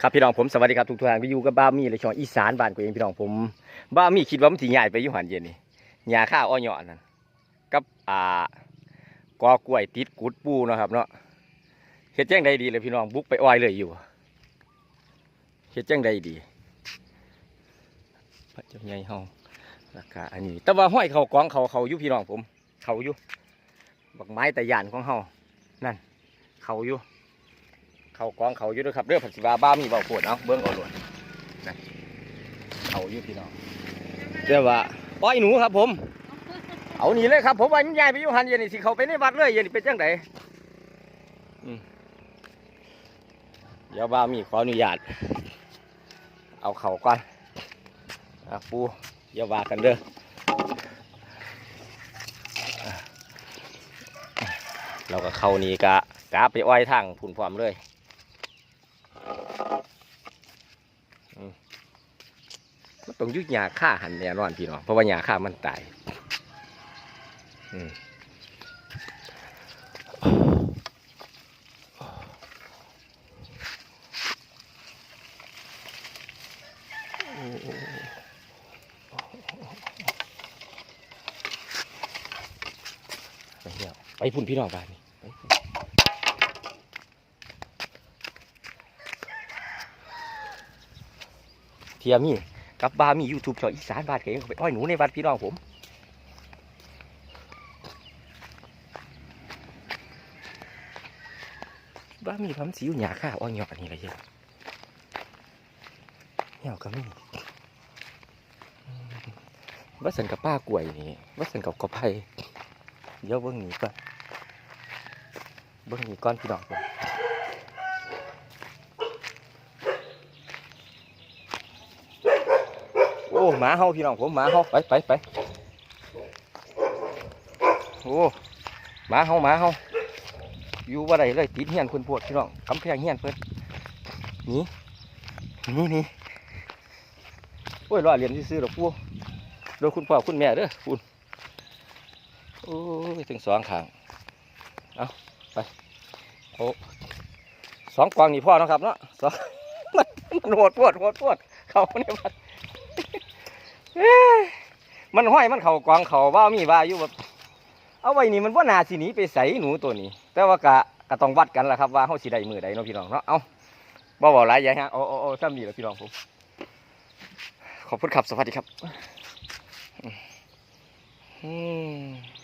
ครับพี่น้องผมสวัสดีครับทุกท่านไปอยู่กับบ้ามีเลยช่องอีสานบ้านกูเองพี่น้องผมบ้ามีคิดว่ามันสิใหญ่ไปยู่หันเย็นนี่หญ้าข้าวอ้อยหยาะนั่นกับอ่ากอกล้วยติดกุดปูนะครับเนาะเฮ็ดแจ้งใดดีเลยพี่น้องบุกไปอ้อยเลยอยู่เฮ็ดแจ้งใดดีพระเจ้าใหญ่เฮาราคาอันนี้ แต่ว่าห้อยเขากองเขาเขาอยู่พี่น้องผม เขาอยู่บักไม้แต่ยานของเฮานั่น เขาอยู่ เขากองเขาอยู่ด้วยครับเรื่องผักสิบาบ้ามีเบาปวดเอาเบิ้องเอาหลวนนะเขาอยู่พี่น้องเรียกว่าปล่อยหนูครับ ผม เอาหนีเลยครับ ผมว่ามันใหญ่ไปอยู่หันเย็นนี่สิเขาไปในวัดเลยเย็นนี่เป็นจังไดเดี๋ยวบ้ามีขออนุญาตเอาเขาก่อนอะปูอย่าว่ากันเด้อเราก็เข้านี่กะกะไปอ้อยทางผุนพร้อมเลย มัน ต้องยุดยาฆ่าหันแน่นอนพี่น้องเพราะว่ายาฆ่ามันตายไปเที่ยวไปพุ่นพี่น้องบ้านนี่ไปพุ่นเทียมี่ กับบามียูทูบช่องอีสานบาดเองไปอ้อยหนูในวัดพี่น้องผมบ้ามีพัมสิวหยาข้าอ้อยหยอดนี่อะไรเยอะเหี่ยวก็มีว่าสันกับป้ากล้วยนี่ว่าสันกับกอไผ่เดี๋ยวเบิ้งนีก่อนเบิ้งนีก่อนพี่น้องผม โอ้ หมาเฮาพี่น้องผมหมาเฮาไปไปไปโอ้หมาเฮาหมาเฮาอยู่ว่าไรเลยติดเฮียนเพิ่นปวดพี่น้องกำแพงเฮียนเพิ่นนี่นี่นี่โอ้ยรอเรียนซื้อๆดอกปูโดยคุณพ่อคุณแม่เด้อคุณโอ้ยถึงสองขางเอาไปโอ้สองกวางนี่พ่อนะครับเนาะสองมันมันโหดปวดโหดปวดเขาเนี่ยมันเอ้ย มันห้อยมันเข่ากวางเขาว่ามีว่าอยู่แบบเอาไว้นี่มันว่านาสีหนีไปใส่หนูตัวนี้ แต่ว่ากะกะต้องวัดกันแหละครับว่าเขาสีใดมือใดเนาะพี่น้องเนาะเอาบ่บอกหลายอย่ฮะโอ้โอ้โอ้ซ้ำนี่แล้วพี่น้องผมขอบคุณครับสวัสดีครับ อืม